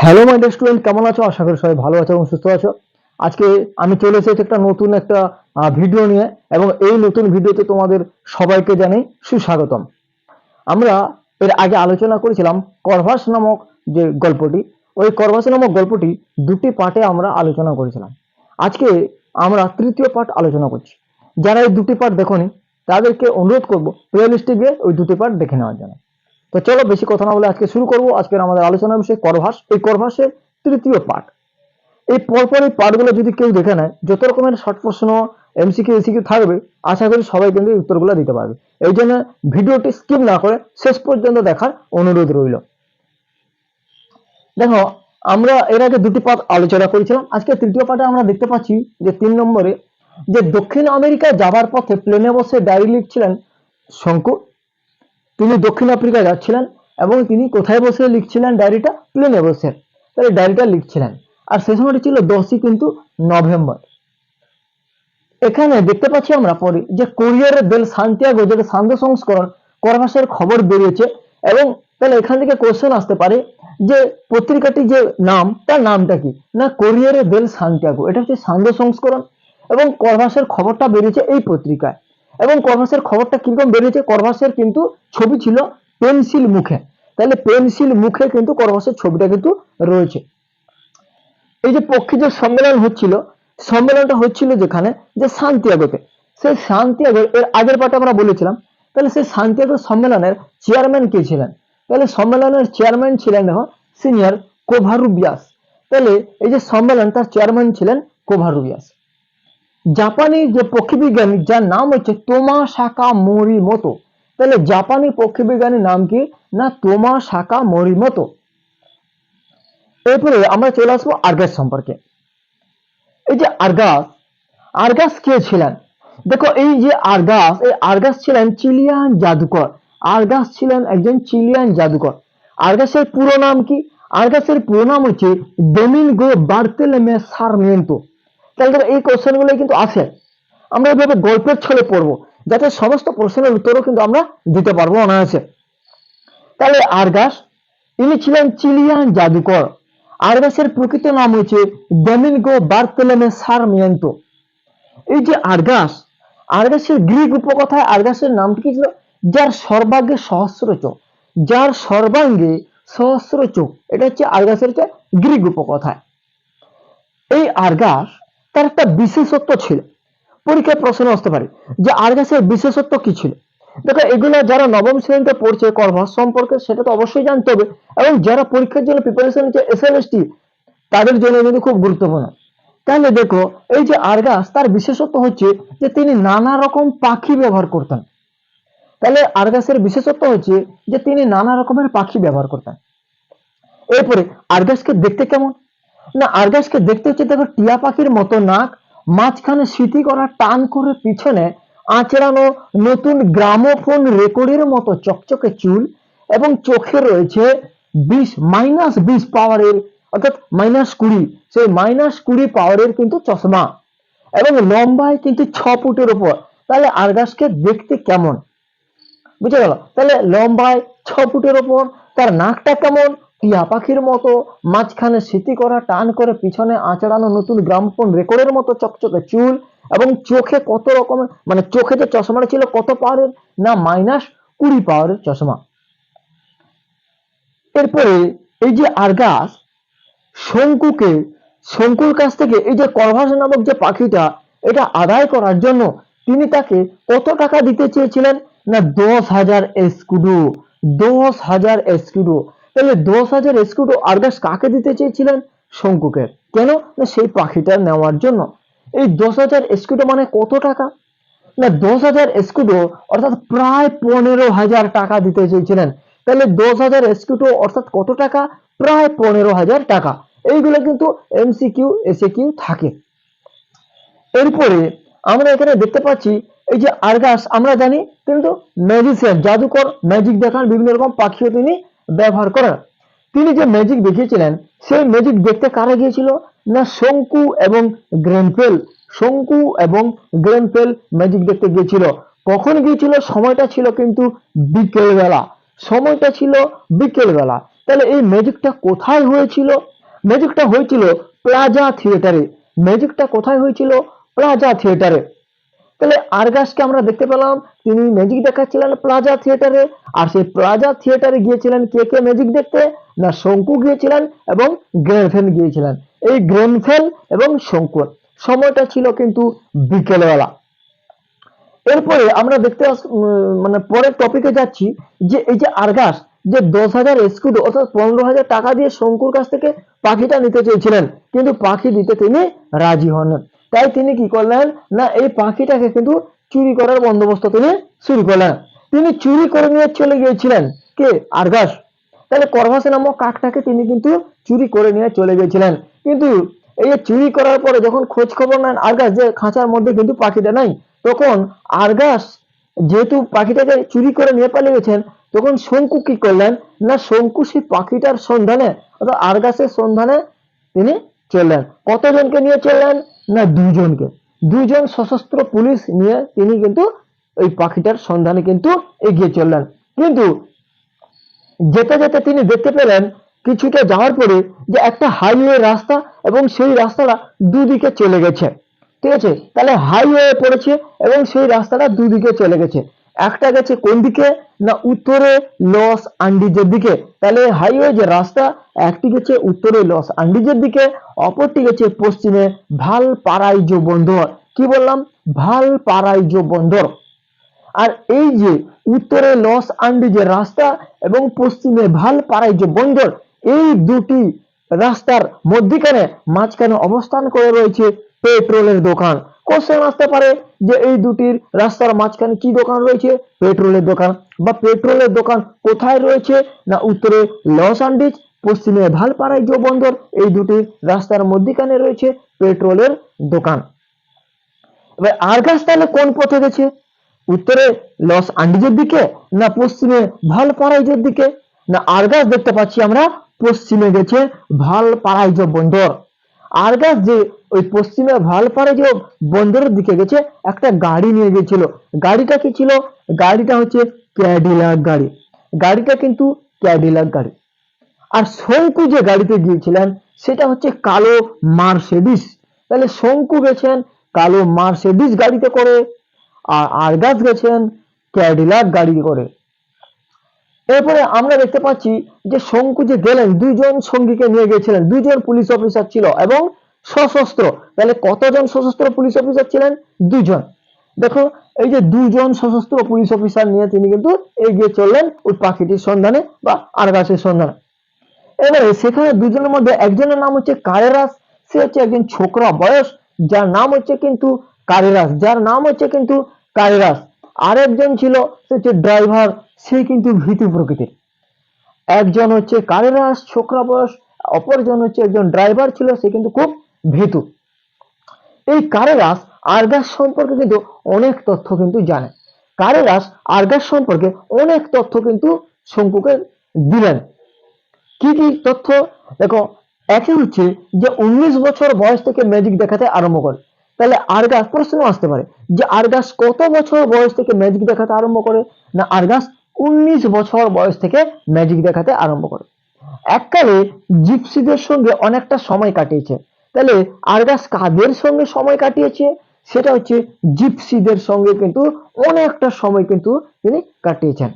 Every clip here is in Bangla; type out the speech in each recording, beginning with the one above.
হ্যালো মাই স্টুডেন্ট কেমন আছো? আশা করি সবাই ভালো আছো এবং সুস্থ আছো। আজকে আমি চলে এসেছি একটা নতুন একটা ভিডিও নিয়ে এবং এই নতুন ভিডিওতে তোমাদের সবাইকে জানাই সুস্বাগতম। আমরা এর আগে আলোচনা করেছিলাম করভাস নামক যে গল্পটি। ওই করভাস নামক গল্পটি দুটি পার্টে আমরা আলোচনা করেছিলাম। আজকে আমরা তৃতীয় পার্ট আলোচনা করছি। যারা এই দুটি পার্ট দেখোনি, তাদেরকে অনুরোধ করব প্লেলিস্টে গিয়ে ওই দুটি পার্ট দেখে নেওয়ার জন্য। তো চলো বেশি কথা না বলে আজকে শুরু করব। আজকের আমাদের আলোচনার বিষয় করভাস। এই করভাসের তৃতীয় পার্ট এই পরপর এই পার্টগুলো যদি কেউ দেখে নেয়, যত রকমের শর্ট প্রশ্ন এমসিকিউ এসিকিউ থাকবে, আশা করি সবাই কিন্তু উত্তরগুলো দিতে পারবে। এই জন্য ভিডিওটি স্কিপ না করে শেষ পর্যন্ত দেখার অনুরোধ রইল। দেখো, আমরা এর আগে দুটি পার্ট আলোচনা করেছিলাম। আজকে তৃতীয় পার্টে আমরা দেখতে পাচ্ছি যে তিন নম্বরে যে দক্ষিণ আমেরিকা যাবার পথে প্লেনে বসে ডায়েরি লিখছিলেন শঙ্কু। তিনি দক্ষিণ আফ্রিকা যাচ্ছিলেন এবং তিনি কোথায় বসে লিখছিলেন ডায়েরিটা? প্লেনে বসে। তাহলে ডায়েরিটা লিখছিলেন। আর সে সময়টি ছিল দশই কিন্তু নভেম্বর। এখানে দেখতে পাচ্ছি আমরা পরে যে কোরিয়ারের বেল সান্তিয়াগো যেটা সান্ধ্য সংস্করণ, করভাসের খবর বেরিয়েছে এবং তাহলে এখান থেকে কোশ্চেন আসতে পারে যে পত্রিকাটি যে নাম, তার নামটা কি? না কোরিয়ারের বেল সান্তিয়াগো এটা হচ্ছে সান্ধ্য সংস্করণ এবং করভাসের খবরটা বেরিয়েছে এই পত্রিকায়। এবং করভাসের খবরটা কীরকম বেরিয়েছে? করভাসের কিন্তু ছবি ছিল পেন্সিল মুখে। তাহলে পেন্সিল মুখে কিন্তু করভাসের ছবিটা কিন্তু রয়েছে। এই যে পক্ষী যে সম্মেলন হচ্ছিল, সম্মেলনটা হচ্ছিল যেখানে যে শান্তিয়াগোতে সেই শান্তিয়াগো এর আগের পাটে আমরা বলেছিলাম, তাহলে সেই শান্তিয়াগো সম্মেলনের চেয়ারম্যান কে ছিলেন? তাহলে সম্মেলনের চেয়ারম্যান ছিলেন দেখো, সিনিয়র কোভারুবিয়াস। তাহলে এই যে সম্মেলন, তার চেয়ারম্যান ছিলেন কোভারু কোভারুবিয়াস। জাপানি যে পক্ষীবিজ্ঞানী, যার নাম হচ্ছে তোমা শাকা মরি মতো তাহলে জাপানি পক্ষীবিজ্ঞানীর নাম কি? না তোমা শাকা মরি মতো এরপরে আমরা চলে আসব আর্গাস সম্পর্কে। এই যে আর্গাস আর্গাস কে ছিলেন? দেখো, এই যে আর্গাস, এই আর্গাস ছিলেন চিলিয়ান জাদুকর। আর্গাস ছিলেন একজন চিলিয়ান জাদুকর। আর্গাসের পুরো নাম কি? আর্গাসের পুরো নাম হচ্ছে ডোমিনগো বার্তেলেমে সারমিয়েন্তো তাহলে এই কোশ্চেনগুলো কিন্তু আসে আমরা এভাবে গল্পের ছলে পড়ব, যাতে সমস্ত প্রশ্নের উত্তরও কিন্তু আমরা দিতে পারব অনায়াসে। তাহলে আর্গাস ইনি ছিলেন চিলিয়ান জাদুকর। আর্গাসের প্রকৃত নাম হচ্ছে ডোমিনগো বার্তেলেমে সারমিয়েন্তো। এই যে আর্গাস, আর্গাসের গ্রিক উপকথায় আর্গাসের নামটি কি ছিল? যার সর্বাঙ্গে সহস্র চোখ। যার সর্বাঙ্গে সহস্র চোখ, এটা হচ্ছে আর্গাসের গ্রিক উপকথায়। এই আর্গাস তার একটা বিশেষত্ব ছিল। পরীক্ষায় প্রশ্ন আসতে পারে যে আর্গাসের বিশেষত্ব কি ছিল? দেখো, এগুলো যারা নবম শ্রেণীতে পড়ছে কর্ভাস সম্পর্কে সেটা তো অবশ্যই জানতে হবে এবং যারা পরীক্ষার জন্য প্রিপারেশন নিচ্ছে এসএলএসটি তাদের জন্য কিন্তু খুব গুরুত্বপূর্ণ। তাহলে দেখো, এই যে আর্গাস, তার বিশেষত্ব হচ্ছে যে তিনি নানা রকম পাখি ব্যবহার করতেন। তাহলে আর্গাসের বিশেষত্ব হচ্ছে যে তিনি নানা রকমের পাখি ব্যবহার করতেন। এরপরে আর্গাসকে দেখতে কেমন? না, আর্গাসকে দেখতে হচ্ছে দেখো টিয়া পাখির মতো নাক, মাঝখানে স্মৃতি করা টান করে পিছনে আঁচড়ানো নতুন গ্রামোফোন রেকর্ডের মতো চকচকে চুল এবং চোখে রয়েছে বিশ, মাইনাস বিশ পাওয়ারের, অর্থাৎ মাইনাস কুড়ি, সেই মাইনাস কুড়ি পাওয়ারের কিন্তু চশমা এবং লম্বায় কিন্তু ছ ফুটের উপর। তাহলে আর্গাসকে দেখতে কেমন? বুঝে গেল? তাহলে লম্বায় ছ ফুটের ওপর তার নাকটা কেমন? টিয়া পাখির মতো মাঝখানে স্মৃতি করা, টান করে পিছনে আঁচড়ানো নতুন গ্রামফোন রেকর্ডের মতো চকচকে চুল এবং চোখে কত রকমের মানে চোখে যে চশমাটা ছিল কত পাওয়ারের, না মাইনাস কুড়ি পাওয়ারের চশমা। এরপরে এই যে আর্গাস, শঙ্কুকে, শঙ্কুর কাছ থেকে এই যে করভাস নামক যে পাখিটা, এটা আদায় করার জন্য তিনি তাকে কত টাকা দিতে চেয়েছিলেন? না দশ হাজার এসকুডো, দশ হাজার এসকুডো। তাহলে দশ হাজার এসকুডো আর্গাস কাকে দিতে চেয়েছিলেন? শঙ্কুকে। কেন? না সেই পাখিটা নেওয়ার জন্য। এই দশ হাজার এসকুডো মানে কত টাকা? না দশ হাজার এসকুডো অর্থাৎ প্রায় পনেরো হাজার টাকা দিতে চেয়েছিলেন। তাহলে দশ হাজার এসকুডো অর্থাৎ কত টাকা? প্রায় পনেরো হাজার টাকা। এইগুলো কিন্তু এমসিকিউ এসে কিউ থাকে। এরপরে আমরা এখানে দেখতে পাচ্ছি, এই যে আর্গাস আমরা জানি কিন্তু ম্যাজিশিয়ান জাদুকর ম্যাজিক দেখান, বিভিন্ন রকম পাখিও তিনি ব্যবহার করেন তিনি যে ম্যাজিক দেখিয়েছিলেন, সেই ম্যাজিক দেখতে কারা গিয়েছিল? না শঙ্কু এবং গ্রেনপেল শঙ্কু এবং গ্রেনপেল ম্যাজিক দেখতে গিয়েছিল। কখন গিয়েছিল? সময়টা ছিল কিন্তু বিকেলবেলা। সময়টা ছিল বিকেলবেলা। তাহলে এই ম্যাজিকটা কোথায় হয়েছিল? ম্যাজিকটা হয়েছিল প্লাজা থিয়েটারে। ম্যাজিকটা কোথায় হয়েছিল? প্লাজা থিয়েটারে। তাহলে আরগাসকে আমরা দেখতে পেলাম, তিনি ম্যাজিক দেখাচ্ছিলেন প্লাজা থিয়েটারে আর সেই প্লাজা থিয়েটারে গিয়েছিলেন কে কে ম্যাজিক দেখতে? না শঙ্কু গিয়েছিলেন এবং গ্রেনফেল গিয়েছিলেন। এই গ্রেনফেল এবং শঙ্কু, সময়টা ছিল কিন্তু বিকেলবেলা। এরপরে আমরা দেখতে মানে পরের টপিকে যাচ্ছি, যে এই যে আরগাস, যে দশ হাজার স্কুড অর্থাৎ পনেরো হাজার টাকা দিয়ে শঙ্কুর কাছ থেকে পাখিটা নিতে চেয়েছিলেন, কিন্তু পাখি দিতে তিনি রাজি হন তাই তিনি কি করলেন? না, এই পাখিটাকে কিন্তু চুরি করার বন্দোবস্ত তিনি শুরু করলেন। তিনি চুরি করে নিয়ে চলে গিয়েছিলেন। কে? আরগাস। তাহলে করভাসে নামক কাকটাকে তিনি কিন্তু চুরি করে নিয়ে চলে গিয়েছিলেন। কিন্তু এই যে চুরি করার পরে যখন খোঁজ খবর নেন আরগাস যে খাঁচার মধ্যে কিন্তু পাখিটা নাই, তখন আরগাস যেহেতু পাখিটাকে চুরি করে নিয়ে পালিয়ে গেছেন, তখন শঙ্কু কি করলেন? না, শঙ্কু সেই পাখিটার সন্ধানে, অর্থাৎ আরগাসের সন্ধানে তিনি চললেন। কতজনকে নিয়ে চললেন? না দুজনকে দুজন সশস্ত্র পুলিশ নিয়ে তিনি কিন্তু ওই পাখিটার সন্ধানে কিন্তু এগিয়ে চললেন। কিন্তু যেতে যেতে তিনি দেখতে পেলেন কিছুটা যাওয়ার পরে যে একটা হাইওয়ে রাস্তা এবং সেই রাস্তাটা দুদিকে চলে গেছে। ঠিক আছে? তাহলে হাইওয়ে পড়েছে এবং সেই রাস্তাটা দুদিকে চলে গেছে। একটা গেছে কোন দিকে? না উত্তরে লস আন্ডিজের দিকে। তাহলে হাইওয়ে যে রাস্তা, একটি গেছে উত্তরে লস আন্ডিজের দিকে, অপরটি গেছে পশ্চিমে ভালো পারাইজো বন্দর। কি বললাম? ভালো পারাইজো বন্দর। আর এই যে উত্তরে লস আন্ডিজের রাস্তা এবং পশ্চিমে ভালো পাড়াই যে বন্দর, এই দুটি রাস্তার মধ্যিখানে মাঝখানে অবস্থান করে রয়েছে পেট্রোলের দোকান। কোশ্চেন আসতে পারে যে এই দুটির রাস্তার মাঝখানে কি দোকান রয়েছে? পেট্রোলের দোকান। বা পেট্রোলের দোকান কোথায় রয়েছে? না উত্তরে লস আন্ডিজ পশ্চিমে ভালপাড়াই যে বন্দর এই দুটি রাস্তার মধ্যিখানে রয়েছে পেট্রোলের দোকান। এবার আরগাস তাহলে কোন পথে গেছে? উত্তরে লস আন্ডিজের দিকে, না পশ্চিমে ভালপারাইজের দিকে? না আরগাস দেখতে পাচ্ছি আমরা, পশ্চিমে গেছে ভালপারাইজ বন্দর আরগাস যে ওই পশ্চিমে ভালপারাইজ বন্দরের দিকে গেছে, একটা গাড়ি নিয়ে গেছিল। গাড়িটা কি ছিল? গাড়িটা হচ্ছে ক্যাডিলাক গাড়ি। গাড়িটা কিন্তু ক্যাডিলাক গাড়ি। আর শঙ্কু যে গাড়িতে গিয়েছিলেন, সেটা হচ্ছে কালো মার্সেডিস তাহলে শঙ্কু গেছেন কালো মার্সেডিস গাড়িতে করে, আর আরগাস গেছেন ক্যাডিলাক গাড়ি করে। এরপরে আমরা দেখতে পাচ্ছি যে শঙ্কু যে গেলেন দুজন সঙ্গীকে নিয়ে গেছিলেন দুজন পুলিশ অফিসার ছিল এবং সশস্ত্র। তাহলে কতজন সশস্ত্র পুলিশ অফিসার ছিলেন? দুজন দেখো, এই যে দুজন সশস্ত্র পুলিশ অফিসার নিয়ে তিনি কিন্তু এগিয়ে চললেন ওই পাখিটির সন্ধানে বা আরগাসের সন্ধানে। এবারে সেখানে দুজনের মধ্যে একজনের নাম হচ্ছে কারেরাস সে হচ্ছে একজন ছোকরা বয়স, যার নাম হচ্ছে কিন্তু কারেরাস যার নাম হচ্ছে কিন্তু কারেরাস আরেকজন ছিল, সে হচ্ছে ড্রাইভার সে কিন্তু ভীতু প্রকৃতির। একজন হচ্ছে কারেরাস ছোকরা বয়স, অপরজন হচ্ছে একজন ড্রাইভার ছিল, সে কিন্তু খুব ভীতু। এই কারেরাস আরগাস সম্পর্কে কিন্তু অনেক তথ্য কিন্তু জানে। কারেরাস আরগাস সম্পর্কে অনেক তথ্য কিন্তু শঙ্কুকে দিলেন। কি কি তথ্য? দেখো, একে হচ্ছে যে উনিশ বছর বয়স থেকে ম্যাজিক দেখাতে আরম্ভ করে। তাহলে আরগাস, প্রশ্ন আসতে পারে, যে আরগাস কত বছর বয়স থেকে ম্যাজিক দেখাতে আরম্ভ করে, না আরগাস উনিশ বছর বয়স থেকে ম্যাজিক দেখাতে আরম্ভ করে? এককালে জিপসিদের সঙ্গে অনেকটা সময় কাটিয়েছে। তাহলে আরগাস কাদের সঙ্গে সময় কাটিয়েছে? সেটা হচ্ছে জিপসিদের সঙ্গে কিন্তু অনেকটা সময় কিন্তু তিনি কাটিয়েছেন।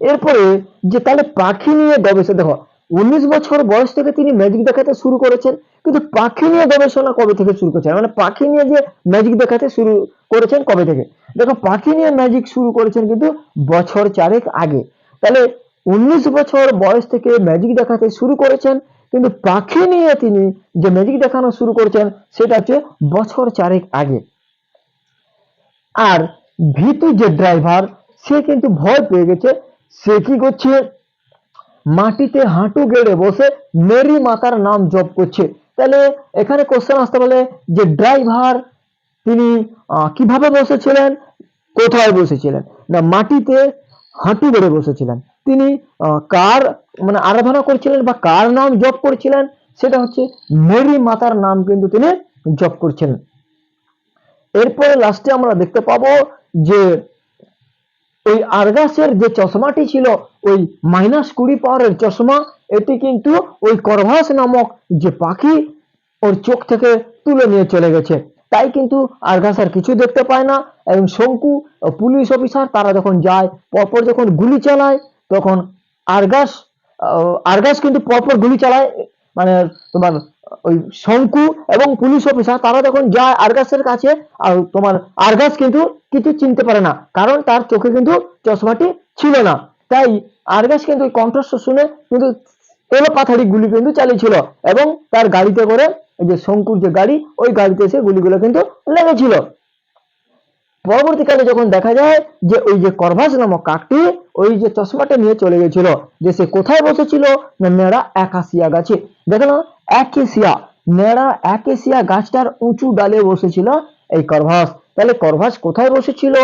এরপরে যে তাহলে পাখি নিয়ে গবেষণা, দেখো উনিশ বছর বয়স থেকে তিনি ম্যাজিক দেখাতে শুরু করেছেন, কিন্তু পাখি নিয়ে গবেষণা কবে থেকে শুরু করেছেন? মানে পাখি নিয়ে যে ম্যাজিক দেখাতে শুরু করেছেন কবে থেকে? দেখো, পাখি নিয়ে ম্যাজিক শুরু করেছেন কিন্তু বছর চারেক আগে। তাহলে উনিশ বছর বয়স থেকে ম্যাজিক দেখাতে শুরু করেছেন, কিন্তু পাখি নিয়ে তিনি যে ম্যাজিক দেখানো শুরু করেছেন, সেটা হচ্ছে বছর চারেক আগে। আর ভীতু যে ড্রাইভার সে কিন্তু ভয় পেয়ে গেছে, সে কি করছে? মাটিতে হাঁটু গেড়ে বসে মেরি মাতার নাম জপ করছে। তাহলে এখানে কোশ্চেন আসতে পারে যে ড্রাইভার তিনি কীভাবে বসেছিলেন? কোথায় বসেছিলেন? না, মাটিতে হাঁটু গেড়ে বসেছিলেন। তিনি কার মানে আরাধনা করছিলেন বা কার নাম জপ করছিলেন? সেটা হচ্ছে মেরি মাতার নাম কিন্তু তিনি জপ করছিলেন। এরপরে লাস্টে আমরা দেখতে পাবো যে ওই আরগাসের যে চশমাটি ছিল, ওই মাইনাস কুড়ি পাওয়ারের চশমা, এটি কিন্তু ওই করভাস নামক যে পাখি ওর চোখ থেকে তুলে নিয়ে চলে গেছে। তাই কিন্তু আর্গাস আর কিছু দেখতে পায় না। এবং শঙ্কু, পুলিশ অফিসার, তারা যখন যায়, পরপর যখন গুলি চালায়, তখন আর্গাস আর্গাস কিন্তু পরপর গুলি চালায় মানে তোমার ওই শঙ্কু এবং পুলিশ অফিসার, তারা যখন যায় আর্গাসের কাছে আর তোমার আর্গাস কিন্তু কিছু চিনতে পারে না, কারণ তার চোখে কিন্তু চশমাটি ছিল না। তাই আর্গাস কিন্তু ওই কণ্ঠস্বর শুনে কিন্তু তেলো পাথারি গুলি কিন্তু চালিয়েছিল এবং তার গাড়িতে করে যে শঙ্কুর যে গাড়ি, ওই গাড়িতে এসে গুলিগুলো কিন্তু লেগেছিল। পরবর্তীকালে যখন দেখা যায় যে ওই যে করভাস নামক কাকটি ওই যে চশমাটা নিয়ে চলে গেছিল, যে সে কোথায় বসেছিল, না নেড়া একাশিয়া গাছে দেখো না একেশিয়া নেড়া একেশিয়া গাছটার উঁচু ডালে বসেছিল এই করভাস। তাহলে করভাস কোথায় বসেছিল?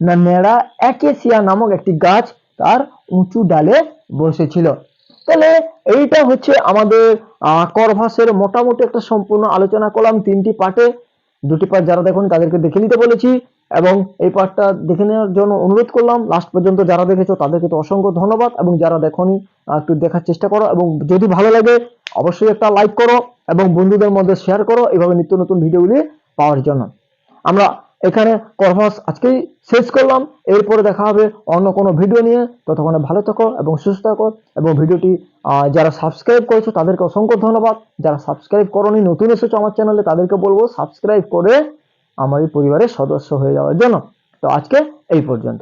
না নেড়া একেশিয়া নামক একটি গাছ তার উঁচু ডালে বসেছিল। তাহলে এইটা হচ্ছে আমাদের করভাসের মোটামুটি একটা সম্পূর্ণ আলোচনা করলাম তিনটি পার্টে। দুটি পার্ট যারা দেখুন তাদেরকে দেখে নিতে বলেছি। এবং এই পার্টটা দেখে নেওয়ার জন্য অনুরোধ করলাম। লাস্ট পর্যন্ত যারা দেখেছ, তাদেরকে তো অসংখ্য ধন্যবাদ এবং যারা দেখোনি, একটু দেখার চেষ্টা করো এবং যদি ভালো লাগে, অবশ্যই একটা লাইক করো এবং বন্ধুদের মধ্যে শেয়ার করো। এভাবে নিত্য নতুন ভিডিওগুলি পাওয়ার জন্য। আমরা এখানে কর্মাস আজকেই শেষ করলাম। এরপরে দেখা হবে অন্য কোনো ভিডিও নিয়ে। ততক্ষণে ভালো থাকো এবং সুস্থ থাকো এবং ভিডিওটি যারা সাবস্ক্রাইব করেছ, তাদেরকে অসংখ্য ধন্যবাদ। যারা সাবস্ক্রাইব করোনি, নতুন এসেছ আমার চ্যানেলে তাদেরকে বলব সাবস্ক্রাইব করে আমার এই পরিবারের সদস্য হয়ে যাওয়ার জন্য। তো আজকে এই পর্যন্ত।